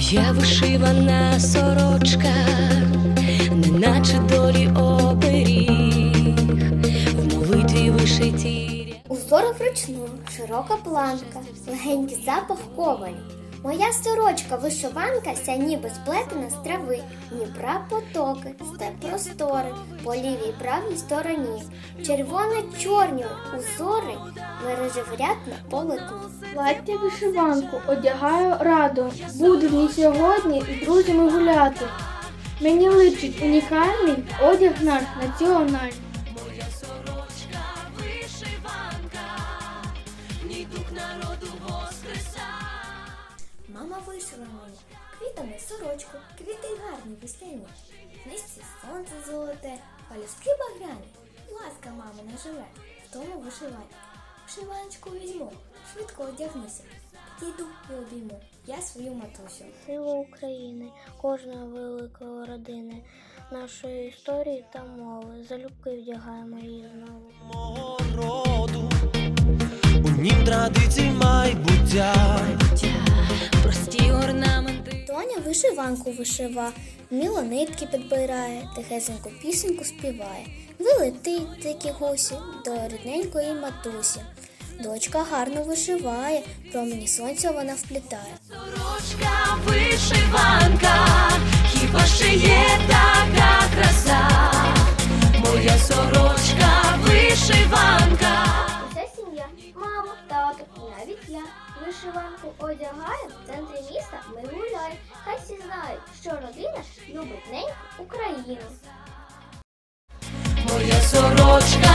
Моя вишивана сорочка, неначе долі оберіг, в молитві вишиті. Узор вручну, широка планка, легенький запах коваль. Моя сорочка вишиванка ся ніби сплетена з трави, Дніпра потоки, степ простори, по лівій правій стороні. Червоно-чорні узори мережі в ряд на полотні. Плаття вишиванку одягаю радо. Буду в ній сьогодні з друзями гуляти. Мені личить унікальний одяг наш національний. Мама вишила мені квітами сорочку, квіти гарні весняні. Низці сонце золоте, палюстки багряні. Ласка мама не живе, в тому вишивай. Вишиваночку візьму, швидко одягнуся. Підійду і обійму я свою матусю. Сила України, кожної великої родини, нашої історії та мови. Залюбки вдягаємо її знову. мого роду, у нім традицій майбуття. Вишиванку вишива, міло нитки підбирає, тихесеньку пісеньку співає. Вилетить дикі гусі до рідненької матусі. Дочка гарно вишиває, промені сонця вона вплітає. Сорочка вишиванка, хіба ще є така краса? Моя сорочка вишиванка. Уся сім'я, мама, тато і навіть я. Вишиванку одягає, в центрі міста ми гуляємо. Любить неньку Україну. Моя сорочка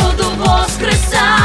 tudo vos cresçam.